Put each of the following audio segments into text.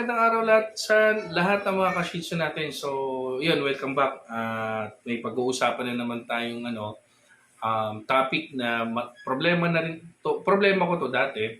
Magandang araw lahat sa lahat ng mga kashitsu natin. So, yun, welcome back. At may pag-uusapan na naman tayong ano, um, topic na ma- problema na rin to, problema ko to dati.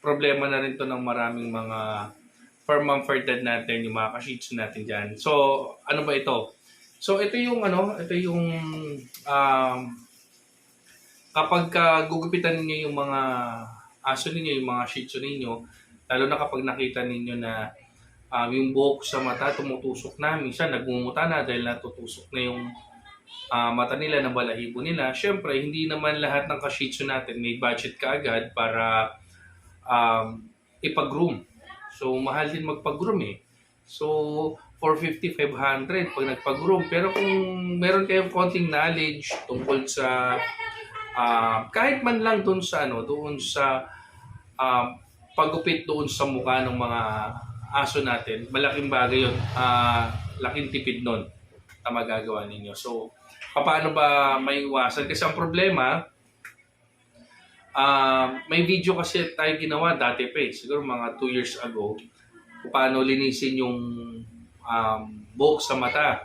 Problema na rin to ng maraming mga firm Dad natin, yung mga kashitsu natin dyan. So, ano ba ito? So, ito yung ano, ito yung um, kapag ka gugupitan ninyo yung mga aso ninyo, yung mga shih tzu ninyo, lalo na kapag nakita ninyo na um, yung buhok sa mata tumutusok na, minsan nagmumuta na dahil natutusok na yung ah, mata nila, ng balahibo nila. Siyempre, hindi naman lahat ng ka-shih tzu natin may budget kaagad para um, ipag-groom. So, mahal din magpag-groom eh. So, 450, 500 pag nagpag-groom. Pero kung meron kayong konting knowledge tungkol sa ah, kahit man lang doon sa ano, doon sa ah, pagupit doon sa mukha ng mga aso natin, malaking bagay yun. Ah, laking tipid nun na magagawa ninyo. So, paano ba may iwasan? Kasi ang problema, ah, may video kasi tayo ginawa dati pa eh, siguro mga 2 years ago, kung paano linisin yung um, buhok sa mata.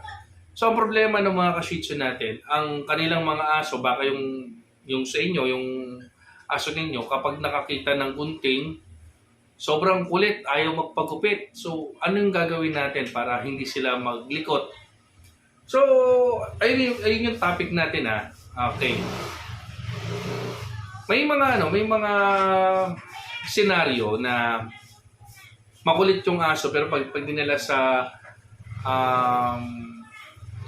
So, ang problema ng mga kashitsu natin, ang kanilang mga aso, baka yung, yung sa inyo, yung aso ninyo, kapag nakakita ng gunting, sobrang kulit, ayaw magpagupit. So, ano yung gagawin natin para hindi sila maglikot? So, ayun, ayun yung topic natin ha. Okay. May mga ano, may mga senaryo na makulit yung aso pero pag, pag dinala sa um,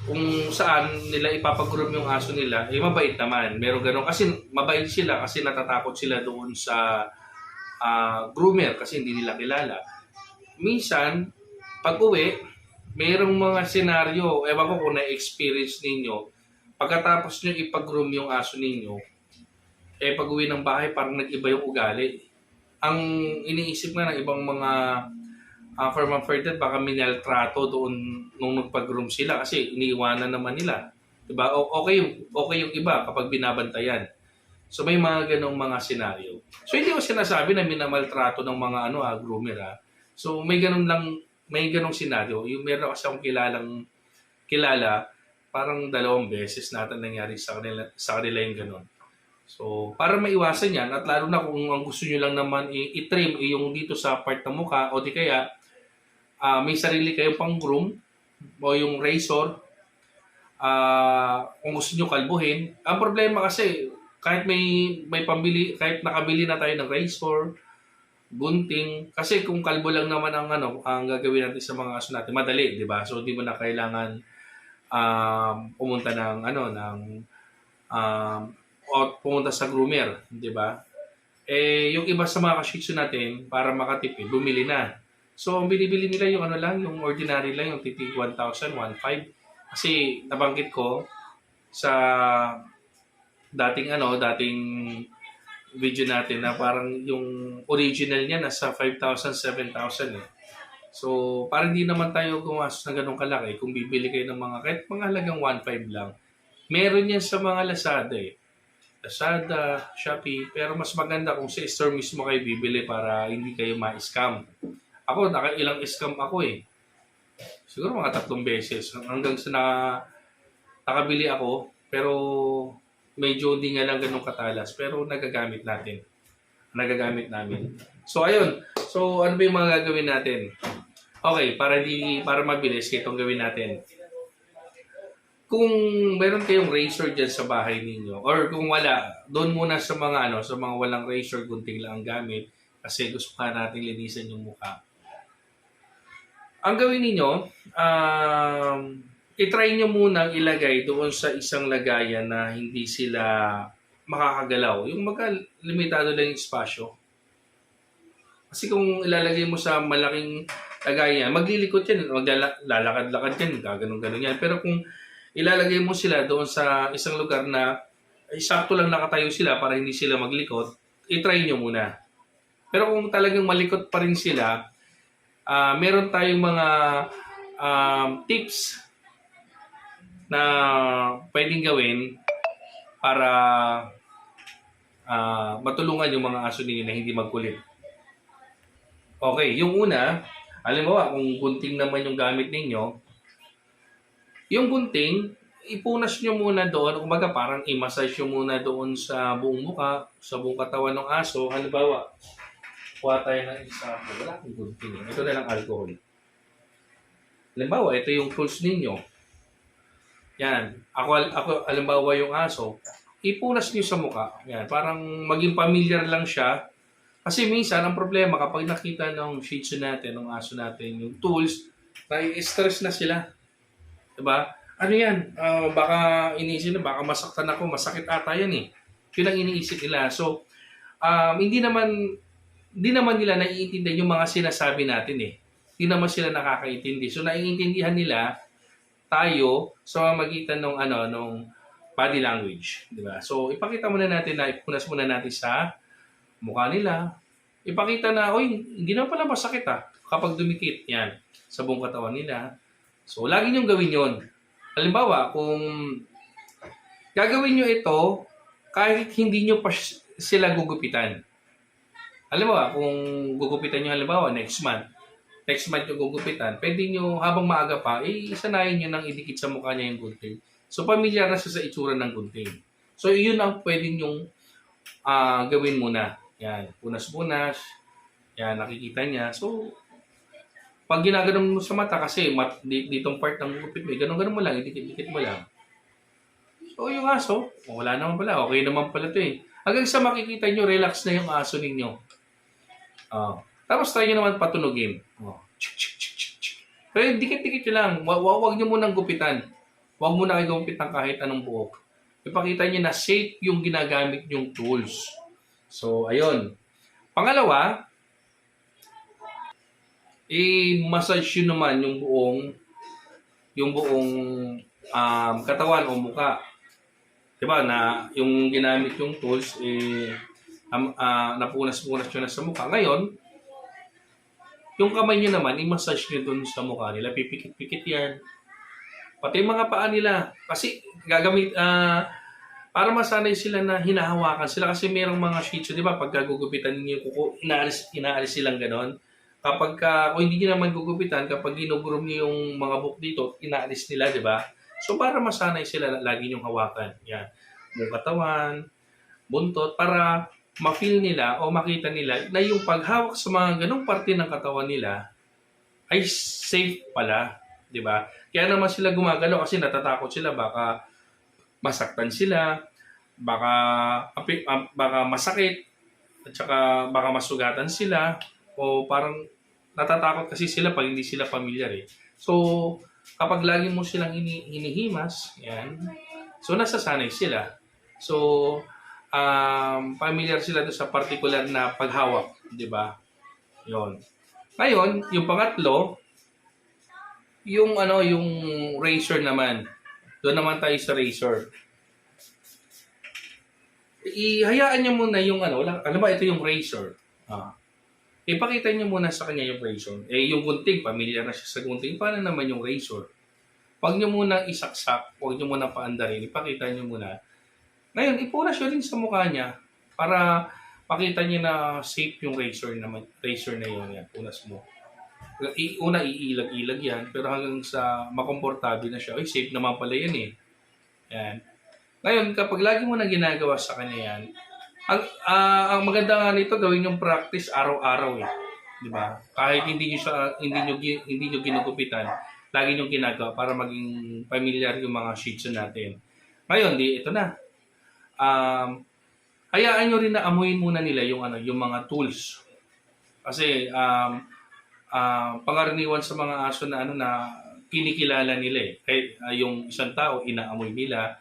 kung saan nila ipapag-groom yung aso nila, eh mabait naman. Meron ganun. Kasi mabait sila kasi natatakot sila doon sa ah, groomer kasi hindi nila kilala. Minsan, pag uwi, mayroong mga senaryo, ewan ko kung na-experience ninyo, pagkatapos nyo ipag-groom yung aso ninyo, eh pag uwi ng bahay, parang nag-iba yung ugali. Ang iniisip nga ng ibang mga uh, firm afforded, baka minaltrato doon nung nagpag-groom sila kasi iniiwanan naman nila. Diba? O, okay, okay yung iba kapag binabantayan. So may mga ganong mga senaryo. So hindi ko sinasabi na minamaltrato ng mga ano ah, groomer ah. So may ganon lang, may ganong senaryo. Yung meron kasi akong kilalang kilala, parang dalawang beses natin nangyari sa kanila, sa kanila yung ganon. So, para maiwasan yan, at lalo na kung ang gusto nyo lang naman i-trim eh, yung dito sa part ng mukha, o di kaya ah, may sarili kayong pang groom, o yung razor, ah kung gusto nyo kalbuhin. Ang problema kasi, kahit may may pambili, kahit nakabili na tayo ng razor, gunting, kasi kung kalbo lang naman ang ano, ang gagawin natin sa mga aso natin, madali, di ba? So, di mo na kailangan um, pumunta ng ano, ng um, o pumunta sa groomer, di ba? Eh, yung iba sa mga kashitsu natin, para makatipid, bumili na. So, ang binibili nila yung ano lang, yung ordinary lang, yung titig 1,000, 1,500. Kasi, nabanggit ko, sa dating ano, dating video natin na parang yung original niya nasa 5,000, 7,000 eh. So, parang hindi naman tayo gumastos ng ganong kalaki kung bibili kayo ng mga, kahit mga halagang 1,500 lang. Meron yan sa mga Lazada eh. Lazada, Shopee, pero mas maganda kung sa store mismo kayo bibili para hindi kayo ma-scam. Ako, nakailang scam ako eh. Siguro mga tatlong beses. Hanggang sa na, nakabili ako, pero medyo hindi nga lang ganun katalas, pero nagagamit natin. Nagagamit namin. So, ayun. So, ano ba yung mga gagawin natin? Okay, para di para mabilis, itong gawin natin kung meron kayong razor dyan sa bahay ninyo, or kung wala, doon muna sa mga ano, sa mga walang razor, gunting lang ang gamit, kasi gusto ka natin linisan yung mukha. Ang gawin ninyo, um, itry nyo muna ilagay doon sa isang lagayan na hindi sila makakagalaw. Yung magka limitado lang yung espasyo. Kasi kung ilalagay mo sa malaking lagayan, maglilikot yan, maglalakad-lakad yan, gaganon-ganon yan. Pero kung ilalagay mo sila doon sa isang lugar na sakto lang nakatayo sila para hindi sila maglikot, itry nyo muna. Pero kung talagang malikot pa rin sila, ah meron tayong mga um, tips na pwedeng gawin para ah, matulungan yung mga aso ninyo na hindi magkulit. Okay, yung una, alam mo ba, kung gunting naman yung gamit ninyo, yung gunting, ipunas nyo muna doon, kumbaga parang i-massage nyo muna doon sa buong muka, sa buong katawan ng aso. Halimbawa, kuha tayo ng example. Wala akong gunting. Ito na lang alcohol. Halimbawa, ito yung tools ninyo. Yan. Ako, ako halimbawa yung aso, ipunas nyo sa muka. Yan. Parang maging familiar lang siya. Kasi minsan, ang problema, kapag nakita ng shih tzu natin, ng aso natin, yung tools, nai-stress na sila. Diba? Ano yan? Ah, baka iniisip na, baka masaktan ako, masakit ata yan eh. Yun ang iniisip nila. So, um, hindi naman, hindi naman nila naiintindihan yung mga sinasabi natin eh. Hindi naman sila nakakaintindi. So, naiintindihan nila tayo sa magitan ng ano, nung body language. Di ba? So, ipakita muna natin na, ipunas muna natin sa mukha nila. Ipakita na, oy, hindi na pala masakit ah. Kapag dumikit, yan, sa buong katawan nila. So, lagi niyong gawin yon. Halimbawa, kung gagawin niyo ito, kahit hindi niyo pa sila gugupitan. Halimbawa, kung gugupitan niyo halimbawa next month, next month yung gugupitan, pwede niyo habang maaga pa, eh, isanayin niyo nang idikit sa mukha niya yung gunting. So, pamilyar na siya sa itsura ng gunting. So, yun ang pwede niyong ah, gawin muna. Yan, punas-punas. Yan, nakikita niya. So, pag ginaganon mo sa mata kasi mat, di- ditong part ng gupit mo, ganun-ganun mo lang, idikit-dikit mo lang. So, yung aso, wala naman pala. Okay naman pala to eh. Hanggang sa makikita nyo, relax na yung aso ninyo. Oh. Tapos tayo naman patunogin. Pero dikit-dikit nyo lang. Wa- wa- Huwag nyo munang gupitan. Huwag mo na kayo gupitan kahit anong buhok. Ipakita nyo na safe yung ginagamit yung tools. So, ayun. Pangalawa, i-massage yun naman yung buong yung buong um, katawan o muka. 'Di ba na yung ginamit yung tools eh um, ah, napunas-punas nyo na sa mukha. Ngayon, yung kamay nyo naman, i-massage nyo dun sa mukha nila. Pipikit-pikit yan. Pati yung mga paa nila. Kasi gagamit, ah, para masanay sila na hinahawakan sila. Kasi merong mga shih tzu, di ba? Pag gugupitan ninyo yung kuko, inaalis, inaalis silang ganon. Kapag ka, kung hindi nyo naman gugupitan, kapag ginugroom niyo yung mga book dito, inaalis nila, di ba? So, para masanay sila, lagi nyong hawakan. Yan. Katawan, buntot, para ma-feel nila o makita nila na yung paghawak sa mga ganong parte ng katawan nila ay safe pala. Di ba? Kaya naman sila gumagalaw kasi natatakot sila baka masaktan sila, baka ah, baka masakit, at saka baka masugatan sila o parang natatakot kasi sila pag hindi sila familiar eh. So, kapag lagi mo silang ini hinihimas, yan, so nasasanay sila. So, um, familiar sila doon sa particular na paghawak, di ba? Yon. Ngayon, yung pangatlo, yung ano, yung razor naman. Doon naman tayo sa razor. Ihayaan niyo muna yung ano, alam ba ito yung razor. Ah. Ipakita niyo muna sa kanya yung razor. Eh, yung gunting, pamilyar na siya sa gunting. Paano naman yung razor? Huwag niyo muna isaksak, huwag niyo muna paandarin. Ipakita niyo muna. Ngayon, ipunas niyo rin sa mukha niya para pakita niya na safe yung razor naman, razor na yun. Yan, punas mo. I, una, iilag-ilag yan, pero hanggang sa makomportable na siya, ay, safe naman pala yan eh. Yan. Ngayon, kapag lagi mo na ginagawa sa kanya yan, ang, ah, ang maganda nga nito, gawin yung practice araw-araw eh. Di ba? Kahit hindi niyo siya, hindi niyo, hindi niyo ginugupitan, lagi niyo ginagawa para maging familiar yung mga shih tzu natin. Ngayon, di, ito na. Um, hayaan nyo rin na amuyin muna nila yung ano, yung mga tools. Kasi um, ah, pangaraniwan sa mga aso na ano na kinikilala nila eh. Kahit ah, yung isang tao inaamoy nila,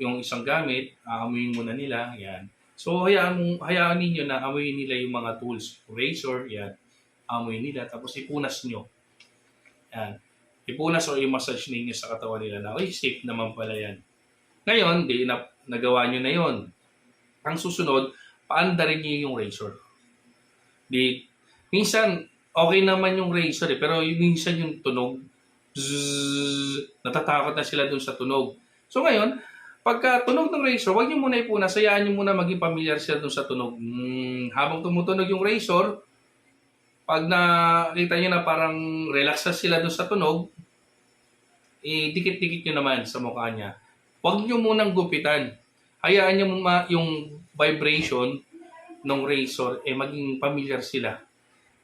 yung isang gamit, aamuyin muna nila, yan. So hayaan hayaan ninyo na amuyin nila yung mga tools, razor, yan. Amuyin nila tapos ipunas nyo. Yan. Ipunas o i-massage ninyo sa katawan nila na, ay, safe naman pala yan. Ngayon, di na, nagawa nyo na yon. Ang susunod, paandarin nyo yung razor. Di, minsan, okay naman yung razor eh, pero yung, minsan yung tunog, zzzz, natatakot na sila dun sa tunog. So ngayon, pagka tunog ng razor, huwag nyo muna ipunas, sayaan nyo muna maging familiar sila dun sa tunog. Hmm, habang tumutunog yung razor, pag nakita nyo na parang relax na sila doon sa tunog, i-dikit-dikit nyo naman sa mukha niya. Huwag nyo munang gupitan. Hayaan nyo ma- yung vibration ng razor, eh maging familiar sila.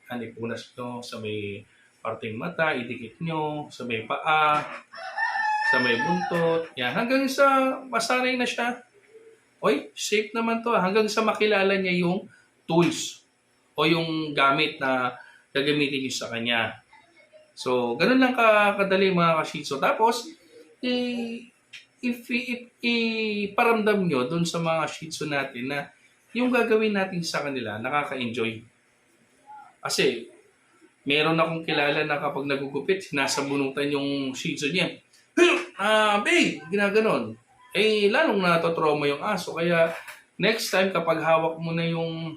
Yan, ipunas nyo sa may parting mata, idikit nyo, sa may paa, sa may buntot. Yan, hanggang sa masanay na siya. Oy, safe naman to. ah. Hanggang sa makilala niya yung tools o yung gamit na gagamitin niyo sa kanya. So, ganun lang ka kadali mga kashitsu. Tapos, i, if, if, iparamdam nyo dun sa mga shitsu natin na yung gagawin natin sa kanila, nakaka-enjoy. Kasi, meron akong kilala na kapag nagugupit, sinasabunutan yung shih tzu niya. Ah, babe, ginaganon. Eh, lalong natotrauma yung aso. Kaya, next time kapag hawak mo na yung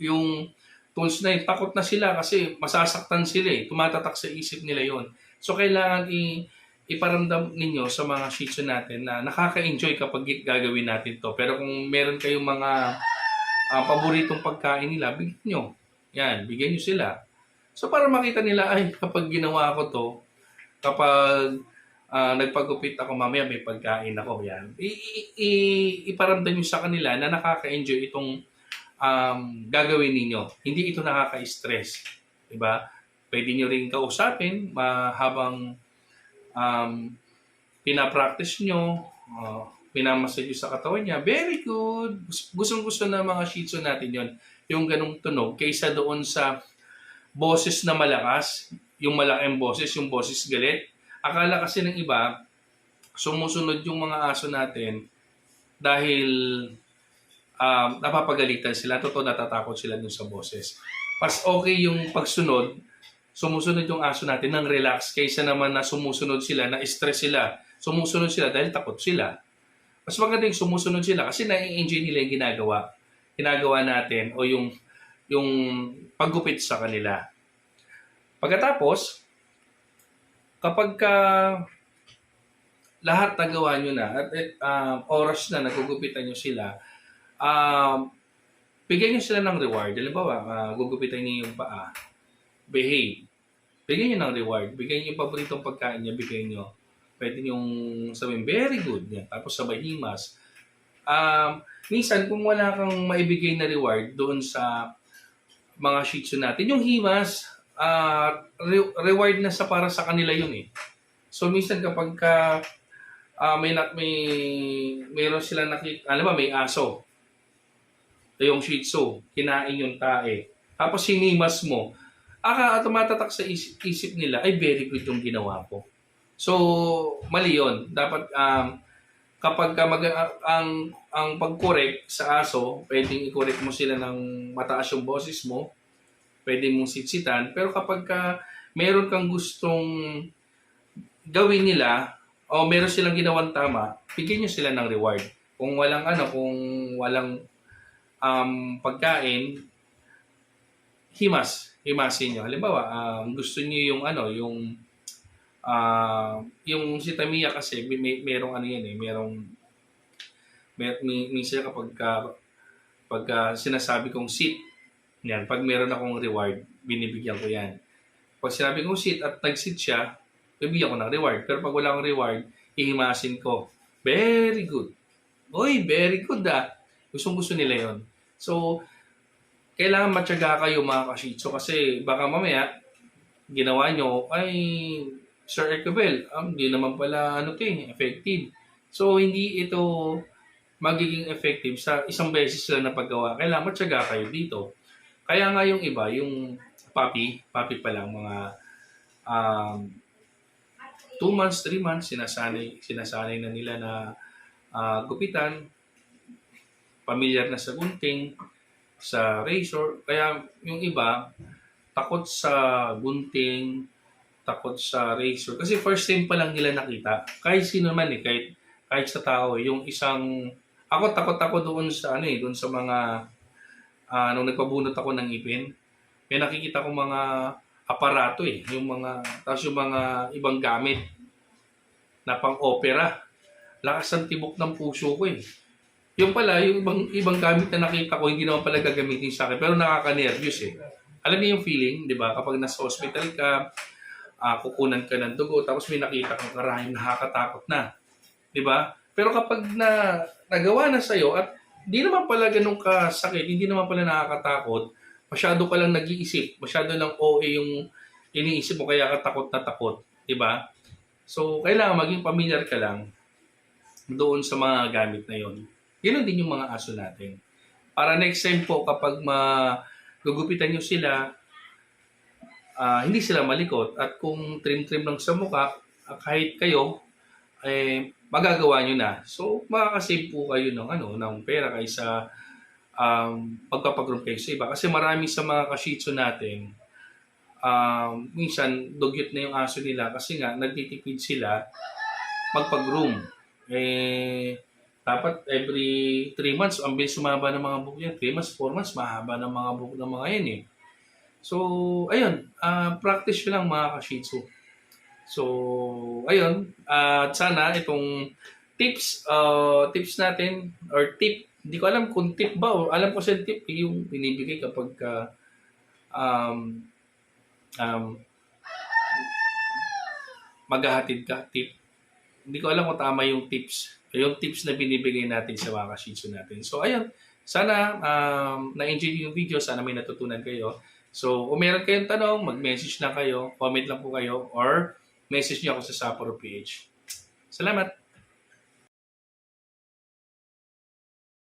yung tools na yun, takot na sila kasi masasaktan sila eh. Tumatatak sa isip nila yon So, kailangan i iparamdam ninyo sa mga shih tzu natin na nakaka-enjoy kapag gagawin natin to. Pero kung meron kayong mga ah, paboritong pagkain nila, bigyan nyo. Yan, bigyan nyo sila. So, para makita nila, ay, kapag ginawa ko to, kapag ah, nagpagupit ako mamaya may pagkain ako yan. I, i, i- iparamdam nyo sa kanila na nakaka-enjoy itong um, gagawin ninyo. Hindi ito nakaka-stress. Diba? Pwede nyo rin kausapin ma- habang um, pinapractice nyo, uh, pinamassage nyo sa katawan niya. Very good. Gustong gusto na mga shih tzu natin yon Yung ganong tunog kaysa doon sa boses na malakas, yung malaking boses, yung boses galit. Akala kasi ng iba, sumusunod yung mga aso natin dahil um, napapagalitan sila. Totoo natatakot sila dun sa boses. Mas okay yung pagsunod, sumusunod yung aso natin ng relax kaysa naman na sumusunod sila, na stress sila. Sumusunod sila dahil takot sila. Mas maganda yung sumusunod sila kasi nai-enjoy nila yung ginagawa. Ginagawa natin o yung yung paggupit sa kanila. Pagkatapos, kapag ka lahat nagawa nyo na at ah, oras na nagugupitan nyo sila, um, bigyan nyo sila ng reward. Halimbawa, uh, gugupitan nyo yung paa. Behave. Bigyan nyo ng reward. Bigyan nyo yung paboritong pagkain niya, bigyan nyo. Pwede nyo sabihin, very good. Yan. Tapos sabay himas. Um, minsan, kung wala kang maibigay na reward doon sa mga shih tzu natin, yung himas, ah, re- reward na sa para sa kanila yun eh. So, minsan kapag ka ah, may, na, may mayroon sila nakita, alam ba, may aso. Yung shih tzu, kinain yung tae. Tapos hinimas mo. Aka, tumatatak sa isip, isip nila, ay very good yung ginawa ko. So, mali yun. Dapat, um, kapag ka mag, ang, ang pag-correct sa aso, pwedeng i-correct mo sila ng mataas yung boses mo, pwede mong sitsitan, pero kapag ka meron kang gustong gawin nila, o meron silang ginawang tama, bigyan nyo sila ng reward. Kung walang ano, kung walang um, pagkain, himas, himasin nyo. Halimbawa, um, gusto nyo yung ano, yung ah yung si Tamiya kasi may, merong ano yan eh, merong may, minsan kapag ka, pagka sinasabi kong sit, yan, pag meron akong reward, binibigyan ko yan. Pag sinabi kong sit at nag-sit siya, bibigyan ko ng reward. Pero pag wala akong reward, ihimasin ko. Very good. Uy, very good ah. Gustong gusto nila yon. So, kailangan matyaga kayo mga kashitsu kasi baka mamaya, ginawa nyo, ay, Sir Ecabel, um, hindi naman pala ano to eh, effective. So, hindi ito magiging effective sa isang beses lang na paggawa. Kailangan matyaga kayo dito. Kaya nga yung iba, yung puppy, puppy pa lang, mga um, 2 months, 3 months, sinasanay, sinasanay na nila na ah, gupitan, familiar na sa gunting, sa razor. Kaya yung iba, takot sa gunting, takot sa razor. Kasi first time pa lang nila nakita. Kahit sino man eh, kahit, kahit sa tao, yung isang, ako takot ako doon sa ano eh, doon sa mga, ah, nung nagpabunot ako ng ipin, may nakikita ko mga aparato eh, yung mga, tapos yung mga ibang gamit na pang opera. Lakas ng tibok ng puso ko eh. Yung pala, yung ibang, ibang gamit na nakita ko, hindi naman pala gagamitin sa akin, pero nakaka-nervous eh. Alam niyo yung feeling, di ba? Kapag nasa hospital ka, ah, kukunan ka ng dugo, tapos may nakita kang karayom, nakakatakot na. Di ba? Pero kapag na nagawa na sa'yo at di naman pala ganun kasakit, hindi naman pala nakakatakot, masyado ka lang nag-iisip, masyado lang OA yung iniisip mo kaya ka takot na takot, di ba? So, kailangan maging familiar ka lang doon sa mga gamit na yon. Ganun din yung mga aso natin. Para next time po kapag magugupitan nyo sila, ah, hindi sila malikot at kung trim-trim lang sa mukha, ah, kahit kayo, eh, magagawa nyo na. So, makakasave po kayo ng, ano, ng pera kaysa um, pagpapagroup kayo sa iba. Kasi marami sa mga kashitsu natin, um, minsan dugyot na yung aso nila kasi nga nagtitipid sila magpag-groom. Eh, dapat every 3 months, ang bilis sumaba ng mga buhok yan. 3 months, 4 months, mahaba ng mga buhok ng mga yan eh. So, ayun, ah, practice nyo lang mga kashitsu. So, ayun, at sana itong tips, uh, tips natin, or tip, hindi ko alam kung tip ba, o alam ko sa tip, eh, yung binibigay kapag ka, um, um, maghahatid ka, tip. Hindi ko alam kung tama yung tips, yung tips na binibigay natin sa mga kashitsu natin. So, ayun, sana um, na-enjoy yung video, sana may natutunan kayo. So, kung meron kayong tanong, mag-message lang kayo, comment lang po kayo, or message niyo ako sa Sapporo PH. Salamat!